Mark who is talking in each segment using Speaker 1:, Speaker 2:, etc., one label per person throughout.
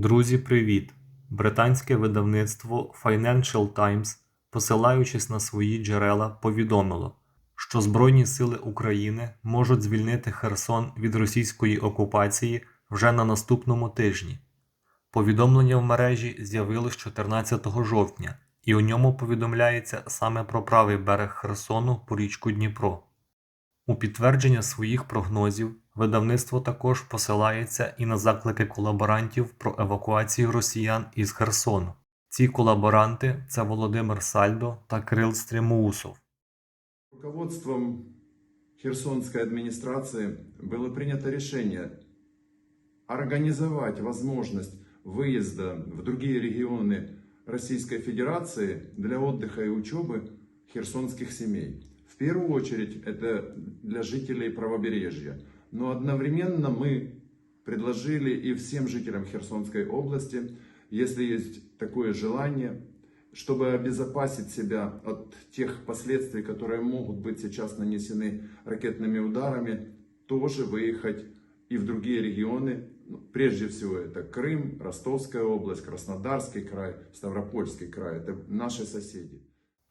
Speaker 1: Друзі, привіт! Британське видавництво Financial Times, посилаючись на свої джерела, повідомило, що Збройні сили України можуть звільнити Херсон від російської окупації вже на наступному тижні. Повідомлення в мережі з'явилось 14 жовтня, і у ньому повідомляється саме про правий берег Херсону по річку Дніпро. У підтвердження своїх прогнозів видавництво також посилається і на заклики колаборантів про евакуацію росіян із Херсону. Ці колаборанти це Володимир Сальдо та Крил Стрімоусов.
Speaker 2: Руководством Херсонской администрации было принято решение организовать возможность выезда в другие регионы Российской Федерации для отдыха и учебы херсонских семей. В первую очередь это для жителей правобережья. Но одновременно мы предложили и всем жителям Херсонской области, если есть такое желание, чтобы обезопасить себя от тех последствий, которые могут быть сейчас нанесены ракетными ударами, тоже выехать и в другие регионы. Ну, Прежде всего это Крым, Ростовская область, Краснодарский край, Ставропольский край. Это наши соседи.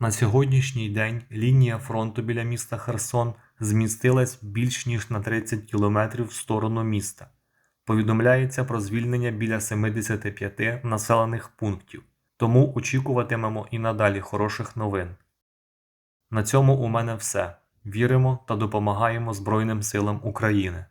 Speaker 1: На сьогоднішній день лінія фронту біля міста Херсон змістилась більш ніж на 30 кілометрів в сторону міста. Повідомляється про звільнення біля 75 населених пунктів, тому очікуватимемо і надалі хороших новин. На цьому у мене все. Віримо та допомагаємо Збройним силам України.